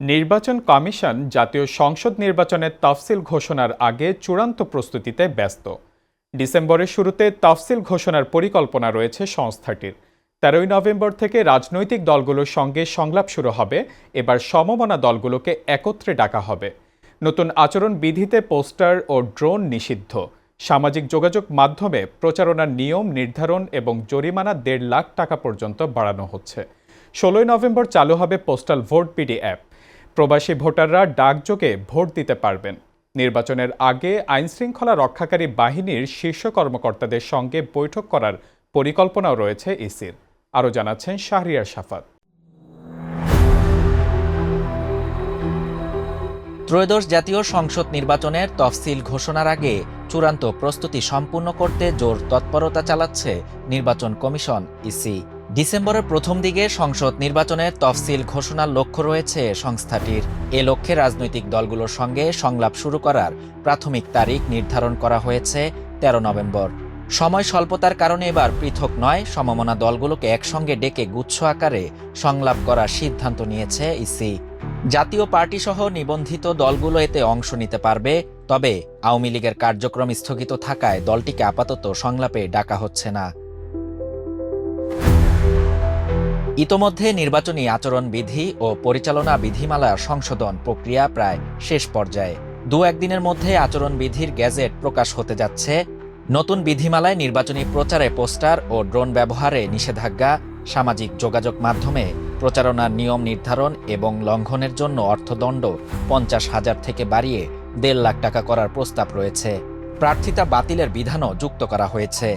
নির্বাচন কমিশন জাতীয় সংসদ নির্বাচনের তফসিল ঘোষণার আগে চূড়ান্ত প্রস্তুতিতে ব্যস্ত। ডিসেম্বরের শুরুতে তফসিল ঘোষণার পরিকল্পনা রয়েছে সংস্থাটির। তেরোই নভেম্বর থেকে রাজনৈতিক দলগুলোর সঙ্গে সংলাপ শুরু হবে, এবার সমমনা দলগুলোকে একত্রে ডাকা হবে। নতুন আচরণ বিধিতে পোস্টার ও ড্রোন নিষিদ্ধ। সামাজিক যোগাযোগ মাধ্যমে প্রচারণার নিয়ম নির্ধারণ এবং জরিমানা দেড় লাখ টাকা পর্যন্ত বাড়ানো হচ্ছে। ষোলোই নভেম্বর চালু হবে পোস্টাল ভোট পিডি অ্যাপ। প্রবাসী ভোটাররা ডাকযোগে ভোট দিতে পারবেন। নির্বাচনের আগে আইনশৃঙ্খলা রক্ষাকারী বাহিনীর শীর্ষ কর্মকর্তাদের সঙ্গে বৈঠক করার পরিকল্পনাও রয়েছে ইসির। আরও জানাচ্ছেন শাহরিয়ার সাফাত ত্রয়োদশ জাতীয় সংসদ নির্বাচনের তফসিল ঘোষণার আগে চূড়ান্ত প্রস্তুতি সম্পূর্ণ করতে জোর তৎপরতা চালাচ্ছে নির্বাচন কমিশন, ইসি। ডিসেম্বরের প্রথম দিকে সংসদ নির্বাচনের তফসিল ঘোষণার লক্ষ্য রয়েছে সংস্থাটির। এ লক্ষ্যে রাজনৈতিক দলগুলোর সঙ্গে সংলাপ শুরু করার প্রাথমিক তারিখ নির্ধারণ করা হয়েছে তেরো নভেম্বর। সময় স্বল্পতার কারণে এবার পৃথক নয়, সমমনা দলগুলোকে একসঙ্গে ডেকে গুচ্ছ আকারে সংলাপ করার সিদ্ধান্ত নিয়েছে ইসি। জাতীয় পার্টি সহ নিবন্ধিত দলগুলো এতে অংশ নিতে পারবে, তবে আওয়ামী লীগের কার্যক্রম স্থগিত থাকায় দলটিকে আপাতত সংলাপে ডাকা হচ্ছে না। ইতোমধ্যে নির্বাচনী আচরণ বিধি ও পরিচালনা বিধিমালার সংশোধন প্রক্রিয়া প্রায় শেষ পর্যায়ে। দু একদিনের মধ্যে আচরণ বিধির গ্যাজেট প্রকাশ হতে যাচ্ছে। নতুন বিধিমালায় নির্বাচনী প্রচারে পোস্টার ও ড্রোন ব্যবহারে নিষেধাজ্ঞা, সামাজিক যোগাযোগ মাধ্যমে প্রচারণার নিয়ম নির্ধারণ এবং লঙ্ঘনের জন্য অর্থদণ্ড পঞ্চাশ হাজার থেকে বাড়িয়ে দেড় লাখ টাকা করার প্রস্তাব রয়েছে। প্রার্থিতা বাতিলের বিধানও যুক্ত করা হয়েছে।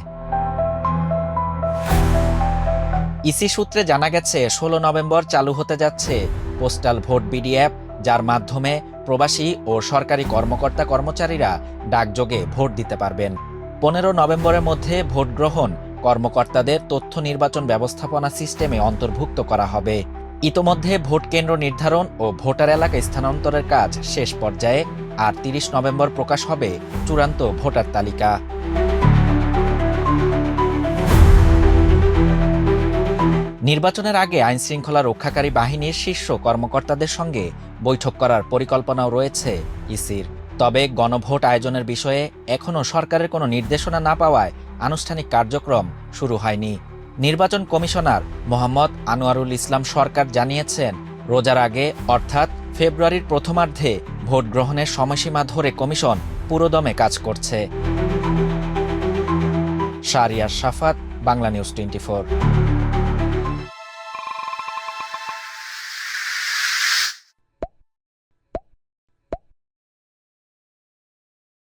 ইসি সূত্রে জানা গেছে, ষোলো নভেম্বর চালু হতে যাচ্ছে পোস্টাল ভোট বিডি অ্যাপ, যার মাধ্যমে প্রবাসী ও সরকারি কর্মকর্তা কর্মচারীরা ডাকযোগে ভোট দিতে পারবেন। পনেরো নভেম্বরের মধ্যে ভোট গ্রহণ, কর্মকর্তাদের তথ্য নির্বাচন ব্যবস্থাপনা সিস্টেমে অন্তর্ভুক্ত করা হবে। ইতোমধ্যে ভোট কেন্দ্র নির্ধারণ ও ভোটার এলাকা স্থানান্তরের কাজ শেষ পর্যায়ে, আর তিরিশ নভেম্বর প্রকাশ হবে চূড়ান্ত ভোটার তালিকা। নির্বাচনের আগে আইনশৃঙ্খলা রক্ষাকারী বাহিনীর শীর্ষ কর্মকর্তাদের সঙ্গে বৈঠক করার পরিকল্পনাও রয়েছে ইসির। তবে গণভোট আয়োজনের বিষয়ে এখনও সরকারের কোনো নির্দেশনা না পাওয়ায় আনুষ্ঠানিক কার্যক্রম শুরু হয়নি। নির্বাচন কমিশনার মোহাম্মদ আনোয়ারুল ইসলাম সরকার জানিয়েছেন, রোজার আগে, অর্থাৎ ফেব্রুয়ারির প্রথমার্ধে ভোট গ্রহণের সময়সীমা ধরে কমিশন পুরোদমে কাজ করছে। শারিয়ার সাফাত বাংলা নিউজ টোয়েন্টি